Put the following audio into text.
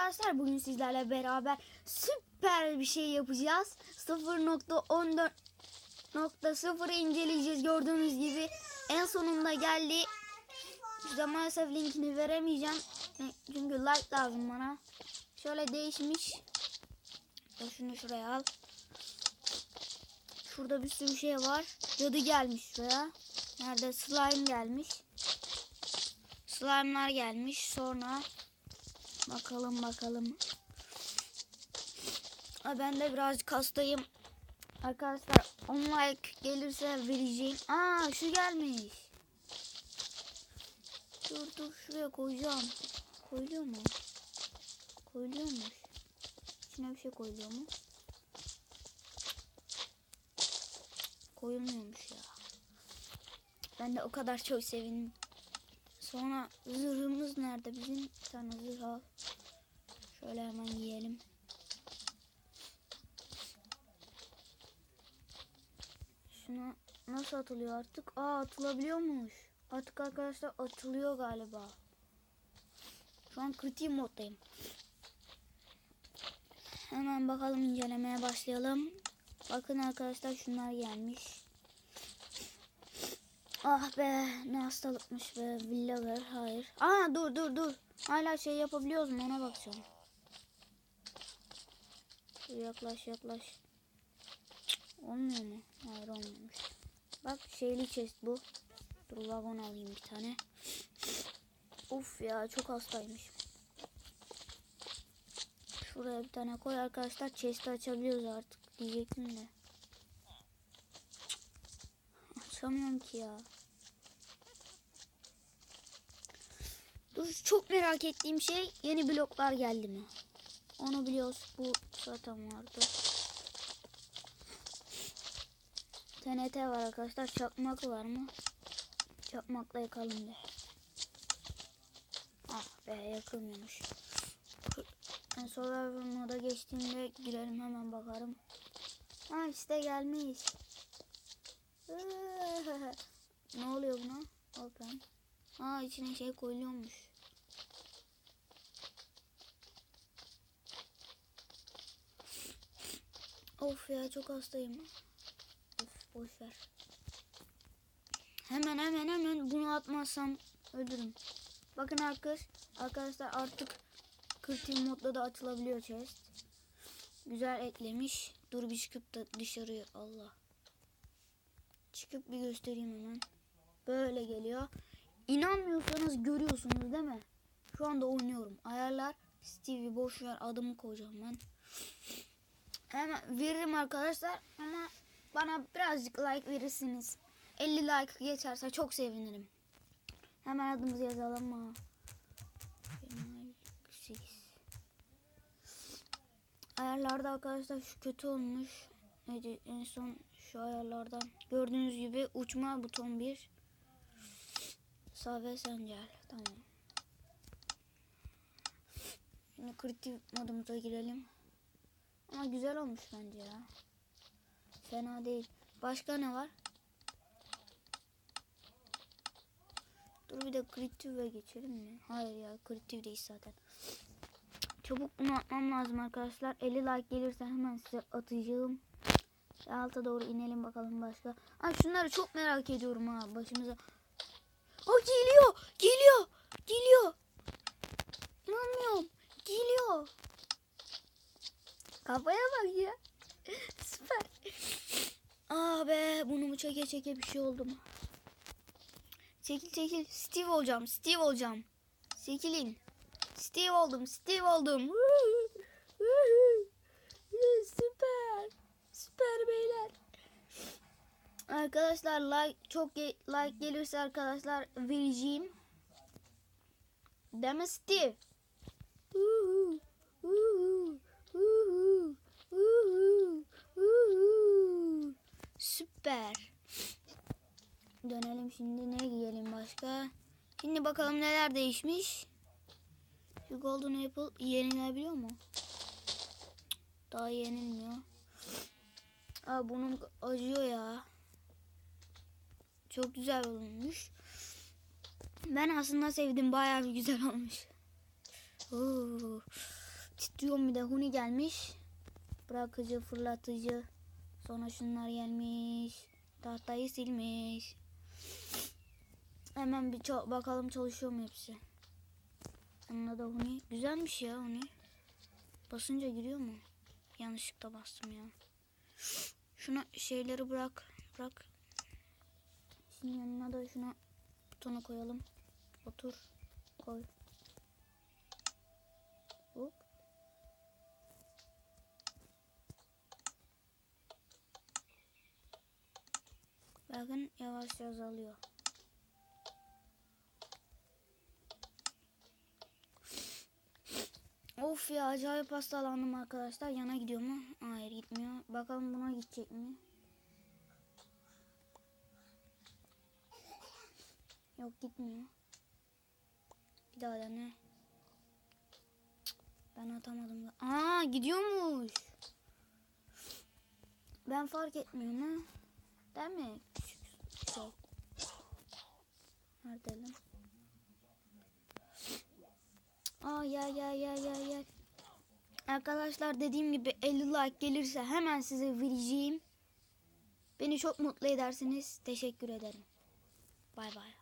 arkadaşlar bugün sizlerle beraber süper bir şey yapacağız. 0.14.0 inceleyeceğiz gördüğünüz gibi. En sonunda geldi. Size maalesef linkini veremeyeceğim. Çünkü like lazım bana. Şöyle değişmiş. Şunu şuraya al. Şurada bir sürü şey var. Cadı gelmiş şuraya. Nerede? Slime gelmiş. Slime'lar gelmiş. Sonra bakalım bakalım. Ha, ben de birazcık hastayım. Arkadaşlar 10 like gelirse vereceğim. Aa şu gelmiş. Dur dur şuraya koyacağım. Koyuluyor mu? Koyuluyormuş. İçine bir şey koyuluyor mu? Koyulmuyormuş ya. Ben de o kadar çok sevindim. Sonra zırhımız nerede bizim? Bir tane zırh al. Şöyle hemen giyelim. Şuna nasıl atılıyor artık? Aa atılabiliyormuş. Artık arkadaşlar atılıyor galiba. Şu an kritik moddayım. Hemen bakalım incelemeye başlayalım. Bakın arkadaşlar şunlar gelmiş. Ah be ne hastalıkmış be villager hayır. Aa dur dur dur. Hala şey yapabiliyoruz mu ona bakacağım. Dur, Yaklaş yaklaş. Olmuyor mu? Hayır olmuyormuş. Bak şeyli chest bu. Dur vagon alayım bir tane. Uf ya çok hastaymış. Şuraya bir tane koy arkadaşlar. Chest'i açabiliyoruz artık diyecektim de. Açamıyorum ki ya. Dur çok merak ettiğim şey yeni bloklar geldi mi? Onu biliyoruz. Bu zaten vardı. TNT var arkadaşlar. Çakmak var mı? Çakmakla yakalım de. Ah be yakılmıyormuş. Ben Survivor moda geçtiğimde girelim hemen bakarım. Ha işte gelmiş. ne oluyor buna? Open. Aa içine şey koyuluyormuş. Of ya çok hastayım. Of boş ver. Hemen hemen hemen bunu atmazsam ölürüm. Bakın arkadaş, arkadaşlar artık kritik modda da açılabiliyor chest. Güzel eklemiş. Dur bir çıkıp da dışarıya Allah. Çıkıp bir göstereyim hemen. Böyle geliyor. İnanmıyorsanız görüyorsunuz değil mi? Şu anda oynuyorum. Ayarlar Stevie boş ver adımı koyacağım ben. Hemen veririm arkadaşlar ama bana birazcık like verirsiniz. 50 like geçerse çok sevinirim. Hemen adımızı yazalım. Kemal 8. Ayarlarda arkadaşlar şu kötü olmuş. En son şu ayarlardan. Gördüğünüz gibi uçma buton 1. Sağ ve sencel. Tamam. Şimdi kritik modumuza girelim. Ama güzel olmuş bence ya. Fena değil. Başka ne var? Dur bir de Creative'e geçelim mi? Hayır ya Creative değil zaten. Çabuk bunu atmam lazım arkadaşlar. 50 like gelirse hemen size atacağım. Ve alta doğru inelim bakalım başka. Ay şunları çok merak ediyorum ha başımıza. O geliyor. Geliyor. Geliyor. İnanmıyorum. Geliyor. Kafaya bak ya. Süper. Ah be bunu çeke çeke bir şey oldu mu? Çekil çekil. Steve olacağım. Steve olacağım. Çekilin. Steve oldum. Steve oldum. Süper. Süper beyler. Arkadaşlar like çok like gelirse arkadaşlar vereceğim. Mi Steve? Süper. Dönelim şimdi ne giyelim başka? Şimdi bakalım neler değişmiş. Şu Golden Apple yenilebiliyor mu? Daha yenilmiyor. Aa bunun acıyor ya. Çok güzel olmuş. Ben aslında sevdim. Bayağı bir güzel olmuş. Oo. titriyorum bir de huni gelmiş. Bırakıcı, fırlatıcı. Sonra şunlar gelmiş. Tahtayı silmiş. Hemen bir çal- bakalım çalışıyor mu hepsi. Yanında da huni. Güzelmiş ya huni. Basınca giriyor mu? Yanlışlıkla bastım ya. Şuna şeyleri bırak. Bırak. Şimdi yanına da şuna butonu koyalım. Otur. Koy. Hop. Bakın yavaşça azalıyor. Of ya acayip hastalandım arkadaşlar. Yana gidiyor mu? Hayır gitmiyor. Bakalım buna gidecek mi? Yok gitmiyor. Bir daha dene. Ben atamadım. Aa gidiyormuş. Ben fark etmiyorum ha. Değil mi? Küçük şey. Nerede lan? Aa gel gel gel gel gel. Arkadaşlar dediğim gibi 50 like gelirse hemen size vereceğim. Beni çok mutlu edersiniz. Teşekkür ederim. Bay bay.